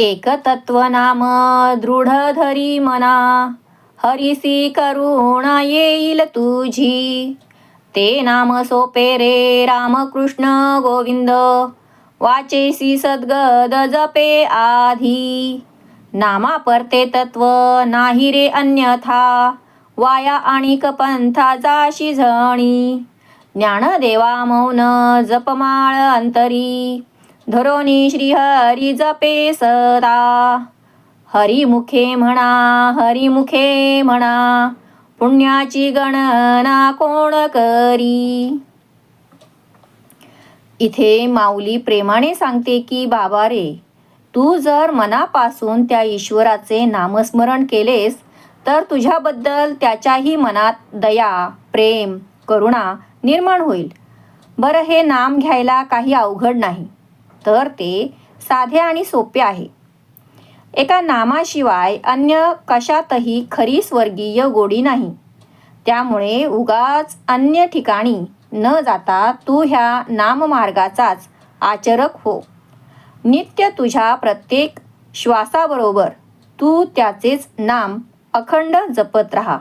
एक तत्व नाम दृढ धरी मना। हरिसी करुणा येईल तुझी। ते नाम सोपे रे रामकृष्ण गोविंद। वाचेसी सद्गद जपे आधी। नामा परते तत्व नाही रे अन्यथा। वाया आणि कपंथा जाशी झणी। ज्ञानदेवा मौन जपमाळ अंतरी। धरोनी श्रीहरी जपे सदा. हरिमुखे म्हणा हरिमुखे म्हणा पुण्याची गणना कोण करी? इथे माऊली प्रेमाने सांगते की बाबा रे तू जर मनापासून त्या ईश्वराचे नामस्मरण केलेस तर तुझ्याबद्दल त्याच्याही मनात दया प्रेम करुणा निर्माण होईल. बरं हे नाम घ्यायला काही अवघड नाही. तर ते साधे आणि सोपे आहे. एका नामाशिवाय अन्य कशातही खरी स्वर्गीय गोडी नाही. त्यामुळे उगाच अन्य ठिकाणी न जाता तू ह्या नाममार्गाचाच आचरक हो. नित्य तुझ्या प्रत्येक श्वासाबरोबर तू त्याचेच नाम अखंड जपत राहा.